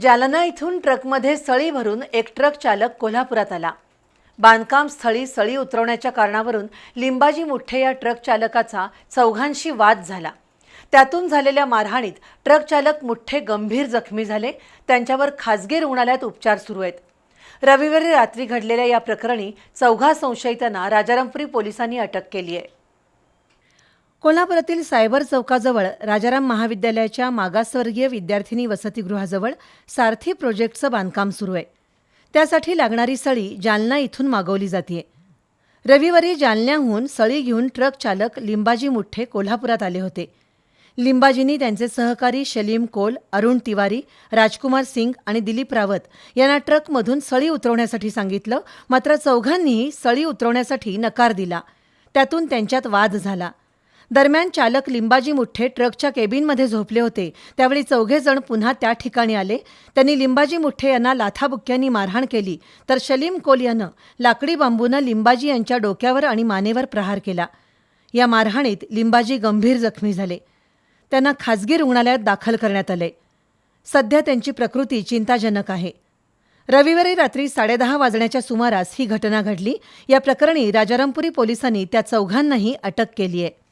जालना इथून ट्रकमध्ये सळी भरून एक ट्रक चालक कोल्हापुरात आला. बांधकाम स्थळी सळी उतरवण्याच्या कारणावरून लिंबाजी मुठ्ठे या ट्रक चालकाचा चौघांशी वाद झाला. त्यातून झालेल्या मारहाणीत ट्रक चालक मुठ्ठे गंभीर जखमी झाले. त्यांच्यावर खासगी रुग्णालयात उपचार सुरू आहेत. रविवारी रात्री घडलेल्या या प्रकरणी चौघा संशयितांना राजारामपुरी पोलिसांनी अटक केली आहे. कोल्हापुरातील सायबर चौकाजवळ राजाराम महाविद्यालयाच्या मागासवर्गीय विद्यार्थिनी वसतिगृहाजवळ सारथी प्रोजेक्टचं बांधकाम सुरू आहे. त्यासाठी लागणारी सळी जालना इथून मागवली जाते रविवारी जालन्याहून सळी घेऊन ट्रक चालक लिंबाजी मुठ्ठे कोल्हापुरात आले होते. लिंबाजींनी त्यांचे सहकारी शलीम कोल अरुण तिवारी राजकुमार सिंग आणि दिलीप रावत यांना ट्रकमधून सळी उतरवण्यासाठी सांगितलं मात्र चौघांनीही सळी उतरवण्यासाठी नकार दिला. त्यातून त्यांच्यात वाद झाला. दरम्यान चालक लिंबाजी मुठ्ठे ट्रकच्या केबिनमध्ये झोपले होते. त्यावेळी चौघे जण पुन्हा त्या ठिकाणी आले. त्यांनी लिंबाजी मुठ्ठे यांना लाथाबुक्क्यांनी मारहाण केली. तर शलीम कोल यानं लाकडी बांबूनं लिंबाजी यांच्या डोक्यावर आणि मानेवर प्रहार केला. या मारहाणीत लिंबाजी गंभीर जखमी झाले. त्यांना खासगी रुग्णालयात दाखल करण्यात आले. सध्या त्यांची प्रकृती चिंताजनक आहे. रविवारी रात्री साडेदहा वाजण्याच्या सुमारास ही घटना घडली. या प्रकरणी राजारामपुरी पोलिसांनी त्या चौघांनाही अटक केली आहे